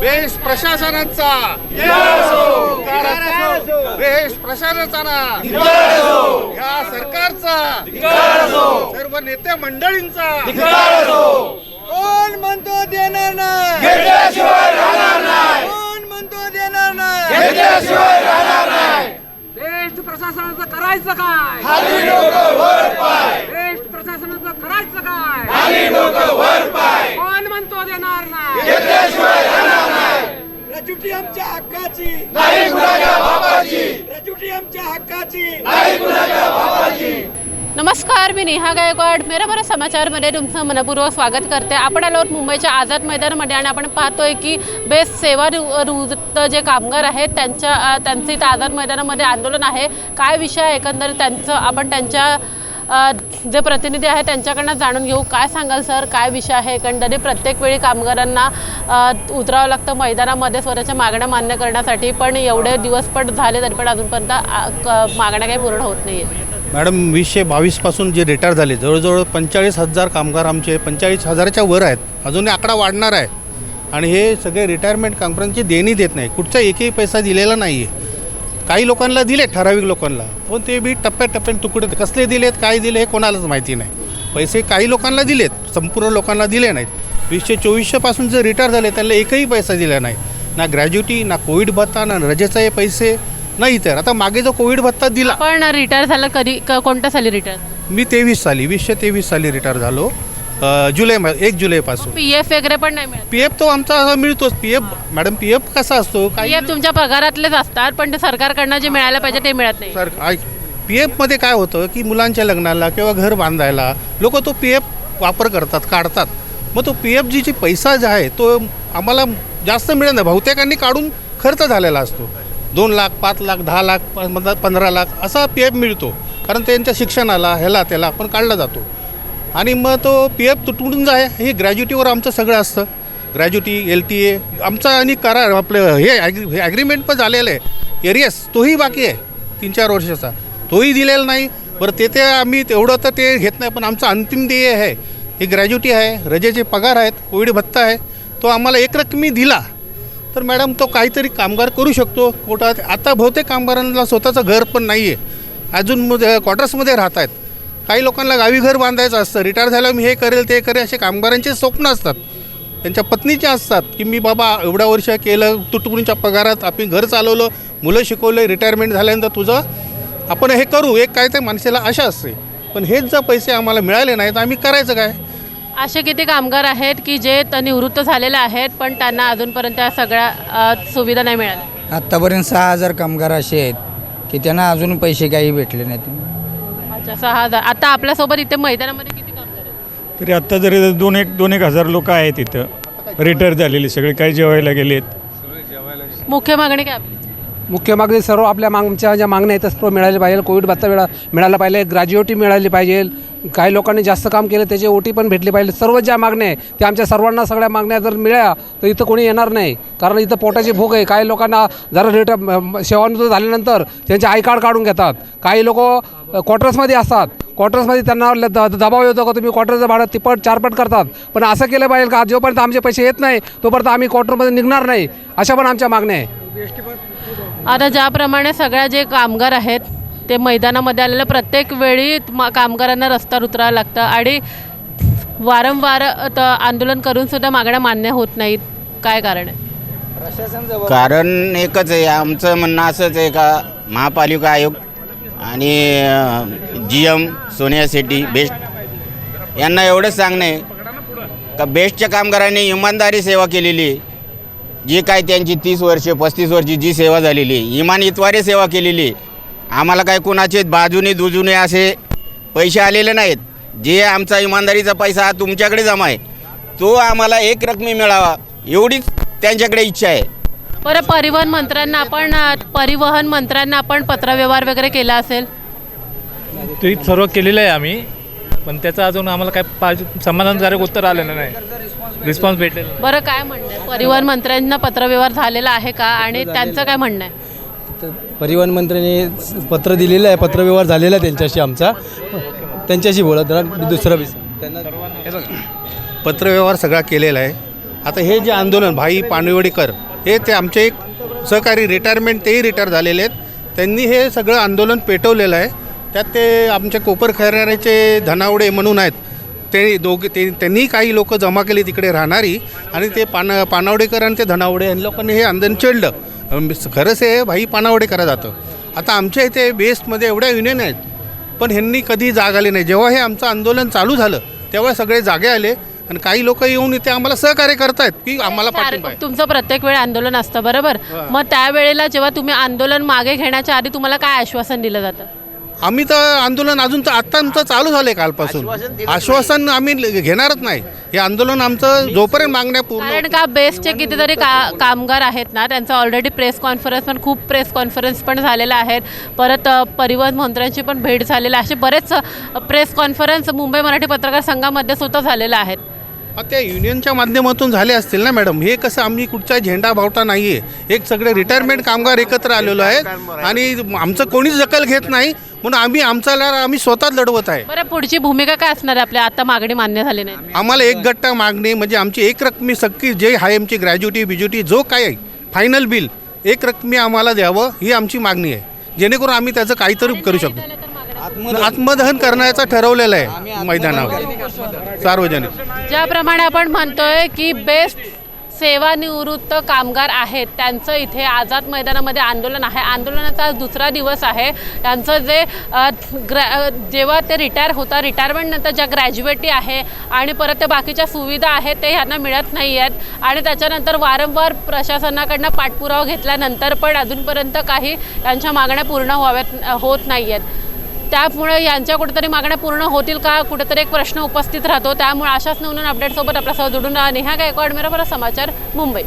वेश प्रशासनाचा. वेश प्रशासनाचा या सरकारचा. सर्व नेते मंडळींचा. कोण म्हणतो देणार नाही? कोण म्हणतो देणार नाही? बेस्ट प्रशासनाचं करायचं काय? बेस्ट प्रशासनाचं करायचं काय? कोण म्हणतो देणार नाही? रजुटी आमच्या हक्काची. रजुटी आमच्या हक्काची. नमस्कार मी नेहा गायकवाड. मेरा बरं समाचारमध्ये तुमचं मनपूर्वक स्वागत करते. आपण आलो मुंबईच्या आझाद मैदानामध्ये आणि आपण पाहतोय की बेस्ट सेवा निवृत्त जे कामगार आहेत त्यांच्या त्यांचं इथं आझाद मैदानामध्ये आंदोलन आहे. काय विषय आहे? एकंदरीत त्यांचं आपण त्यांच्या जे प्रतिनिधी आहेत त्यांच्याकडनं जाणून घेऊ. काय सांगाल सर? काय विषय आहे? एकंदरीत प्रत्येक वेळी कामगारांना उतरावं लागतं मैदानामध्ये स्वतःच्या मागण्या मान्य करण्यासाठी पण एवढे दिवस पण झाले तरी पण अजूनपर्यंत क- मागण्या काही पूर्ण होत नाही आहेत मॅडम वीसशे बावीसपासून जे रिटायर झाले जवळजवळ पंचेचाळीस हजार कामगार आमचे पंचेचाळीस हजाराच्या वर आहेत. अजूनही आकडा वाढणार आहे. आणि हे सगळे रिटायरमेंट कामगारांची देणी देत नाही. कुठचा एकही पैसा दिलेला नाही आहे काही लोकांना दिले ठराविक लोकांना. पण ते बी टप्प्याटप्प्याने तुकडे कसले दिलेत काय दिले हे कोणालाच माहिती नाही. पैसे काही लोकांना दिलेत संपूर्ण लोकांना दिले नाहीत. वीसशे चोवीसशेपासून जे रिटायर झाले त्यांना एकही पैसा दिला नाही. ना ग्रॅज्युटी ना कोविड भत्ता ना रजेचे पैसे नाही तर. आता मागे जो कोविड भत्ता दिला. पण रिटायर झालं कधी कोणत्या साली रिटायर मी तेवीस साली वीसशे तेवीस साली रिटायर झालो. जुलै म- एक जुलैपासून पी एफ वगैरे पण नाही मिळत. पी एफ तो आमचा मिळतोच. P F madam P F कसा असतो? पी एफ तुमच्या पगारातलेच असतात पण ते सरकारकडनं जे मिळायला पाहिजे ते मिळत नाही. सर पी एफमध्ये काय होतं की मुलांच्या लग्नाला किंवा घर बांधायला लोक तो पी एफ वापर करतात काढतात. मग तो पी एफ जी जी पैसा जो आहे तो आम्हाला जास्त मिळत नाही. बहुतेकांनी काढून खर्च झालेला असतो. दोन लाख पाच लाख दहा लाख पंधरा लाख असा पी एफ मिळतो. कारण त्यांच्या शिक्षणाला ह्याला त्याला आपण काढला जातो. आणि मग तो पी एफ तुटून जाय. हे ग्रॅज्युटीवर आमचं सगळं असतं. ग्रॅज्युटी एल टी ए आमचा आणि करार आपलं हे ॲग्री हे ॲग्रीमेंट पण झालेलं आहे. एरियस तोही बाकी आहे. तीन चार वर्षाचा. तोही दिलेला नाही. बरं ते ते आम्ही तेवढं तर ते घेत नाही पण आमचं अंतिम ध्येय आहे. हे ग्रॅज्युटी आहे. रजेचे पगार आहेत. कोविड भत्ता आहे. तो आम्हाला एक रकमी दिला. तर मॅडम तो काहीतरी कामगार करू शकतो. कोटात आता बहुतेक कामगारांना स्वतःचं घर पण नाही आहे अजून मध्ये क्वार्टर्समध्ये राहत आहेत काही लोकांना गावी घर बांधायचं असतं रिटायर झाल्यावर मी हे करेल ते करेल असे कामगारांचे स्वप्न असतात. त्यांच्या पत्नीचे असतात की मी बाबा एवढ्या वर्ष केलं तुटपुरीच्या पगारात आपण घर चालवलं मुलं शिकवलं रिटायरमेंट झाल्यानंतर तुझं आपण हे करू. एक काय ते माणसाला आशा असते. पण हेच जर पैसे आम्हाला मिळाले नाही तर आम्ही करायचं काय? असे किती कामगार आहेत की जे त- निवृत्त झालेले आहेत पण त्यांना अजूनपर्यंत या सगळ्या अ, सुविधा नाही मिळाल्या? आत्तापर्यंत सहा हजार कामगार असे आहेत की त्यांना अजून पैसे काही भेटले नाहीत. अच्छा सहा हजार. आता आपल्यासोबत इथे मैदानामध्ये किती कामगार आहेत तरी आत्ता जरी दोन एक दोन एक हजार लोक आहेत इथं. रिटायर झालेले सगळे काही जेवायला गेलेत. मुख्य मागणी काय आपली? मुख्य मागणी सर्व आपल्या माग आमच्या ज्या मागण्या आहेत त्या सर्व पाहिजे. कोविड भत्ता मिळा मिळाला पाहिजे. ग्रॅज्युएटी मिळाली पाहिजे. काही लोकांनी जास्त काम केलं त्याचे ओटी पण भेटली पाहिजे. सर्व ज्या मागण्या आहे त्या आमच्या सर्वांना सगळ्या मागण्या जर मिळाल्या तर इथं कोणी येणार नाही. कारण इथं पोटाची भूक आहे. काही लोकांना जरा रिट सेवानिवृत्त झाल्यानंतर त्यांचे आय कार्ड काढून घेतात. काही लोक क्वार्टर्समध्ये असतात. क्वार्टर्समध्ये त्यांना ल- द- दबाव येतो का तुम्ही क्वार्टरचं भाडं तिपट चारपट करतात. पण असं केलं पाहिजे का? जोपर्यंत आमचे पैसे येत नाही तोपर्यंत आम्ही क्वार्टरमध्ये निघणार नाही. अशा पण आमच्या मागण्या आहे आता ज्याप्रमाणे सगळ्या जे कामगार आहेत ते मैदानामध्ये आलेल्या प्रत्येक वेळी मा- कामगारांना रस्त्यावर उतरावं लागतं आणि वारंवार त- आंदोलन करून सुद्धा मागण्या मान्य होत नाहीत. काय कारण आहे? कारण एकच आहे आमचं म्हणणं असंच आहे का महापालिका आयोग आणि G M Sonia Shetty BEST यांना एवढंच सांगणं आहे का बेस्टच्या कामगारांनी इमानदारी सेवा केलेली आहे. जी काय त्यांची तीस वर्षे पस्तीस वर्षी जी सेवा झालेली आहे इमानित्वारे सेवा केलेली आहे. आम्हाला काय कुणाचे बाजूने दुजूने असे पैसे आलेले नाहीत. जे आमचा इमानदारीचा पैसा हा तुमच्याकडे जमा आहे तो आम्हाला एक रकमी मिळावा एवढीच त्यांच्याकडे इच्छा आहे. बरं परिवहन मंत्र्यांना आपण परिवहन मंत्र्यांना आपण पत्रव्यवहार वगैरे केला असेल? ते सर्व केलेलं आहे आम्ही. पण त्याचं अजून आम्हाला काय पाहिजे समाधानकारक उत्तर आलेलं नाही. रिस्पॉन्स भेटेल बरं काय म्हणणं आहे? परिवहन मंत्र्यांना पत्रव्यवहार झालेला आहे का? आणि त्यांचं काय म्हणणं आहे? तर परिवहन मंत्र्यांनी पत्र दिलेलं आहे पत्रव्यवहार झालेला आहे त्यांच्याशी आमचा. त्यांच्याशी बोला जरा दुसरा विषय त्यांना पत्रव्यवहार सगळा केलेला आहे. आता हे जे आंदोलन भाई पाणीवडेकर हे ते आमचे एक सहकारी रिटायरमेंट तेही रिटायर झालेले आहेत. त्यांनी हे सगळं आंदोलन पेटवलेलं आहे. त्यात ते आमचे कोपर खैराण्याचे धनावडे म्हणून आहेत. ते दोघे ते त्यांनी काही लोक जमा केली तिकडे राहणारी आणि ते पान पानावडेकर आणि ते धनावडे या लोकांनी हे आंदोलन चिडलं खरंच हे भाई पानावडेकरा जातं. आता आमच्या इथे बेस्टमध्ये एवढ्या युनियन आहेत पण ह्यांनी कधी जाग आली नाही. जेव्हा हे आमचं आंदोलन चालू झालं तेव्हा सगळे जागे आले आणि काही लोक येऊन इथे आम्हाला सहकार्य करतायत की आम्हाला पाठिंबा आहे. तुमचं प्रत्येक वेळ आंदोलन असतं बरोबर? मग त्यावेळेला जेव्हा तुम्ही आंदोलन मागे घेण्याच्या आधी तुम्हाला काय आश्वासन दिलं जातं? आम्ही तर आंदोलन अजून तर आत्ता आमचं चालू झालं कालपासून. आश्वासन आम्ही घेणारच नाही. हे आंदोलन आमचं जोपर्यंत मागण्या पूर्ण कारण का बेस्टचे कितीतरी का कामगार आहेत ना त्यांचं ऑलरेडी प्रेस कॉन्फरन्स पण खूप प्रेस कॉन्फरन्स पण झालेल्या आहेत. परत अ, परिवहन मंत्र्यांची पण भेट झालेली आहे. असे बरेच अ, प्रेस कॉन्फरन्स मुंबई मराठी पत्रकार संघामध्ये सुद्धा झालेल्या आहेत. हा, त्या युनियनच्या माध्यमातून झाले असतील ना मॅडम हे कसं आम्ही कुठचा झेंडा भावटा नाही आहे एक सगळे रिटायरमेंट कामगार एकत्र आलेलो आहेत. आणि आमचं कोणीच दखल घेत नाही. म्हणून आम्ही आमचा लढा आम्ही स्वतःच लढवत आहे. बरं पुढची भूमिका काय असणार आहे आपल्या? आता मागणी मान्य झाली नाही. आम्हाला एक गट्टा मागणी म्हणजे आमची एक रकमी सक्की जे आहे आमची ग्रॅज्युटी बिज्युटी जो काय आहे फायनल बिल एक रकमी आम्हाला द्यावं ही आमची मागणी आहे. जेणेकरून आम्ही त्याचं काहीतरी करू शकतो. आत्मदहन करण्याचं ठरवलेलं आहे मैदानावर. सार्वजनिक. ज्याप्रमाणे आपण म्हणतोय की बेस्ट सेवानिवृत्त कामगार आहेत. त्यांचं इथे आझाद मैदानामध्ये आंदोलन आहे. आंदोलनाचा आज दुसरा दिवस आहे. त्यांचं जे ग्रॅ जेव्हा ते रिटायर होता रिटायरमेंटनंतर ज्या ग्रॅज्युएटी आहे आणि परत त्या बाकीच्या सुविधा आहेत ते ह्यांना मिळत नाही आहेत. आणि त्याच्यानंतर वारंवार प्रशासनाकडनं पाठपुरावा घेतल्यानंतर पण अजूनपर्यंत काही त्यांच्या मागण्या पूर्ण व्हाव्यात होत नाही आहेत. त्यामुळे यांच्या कुठेतरी मागण्या पूर्ण होतील का? कुठेतरी एक प्रश्न उपस्थित राहतो. त्यामुळे अशाच नवनवीन अपडेटसोबत आपल्यासह जोडून राहा. नेहा गायकवाड मेरा बरा समाचार मुंबई.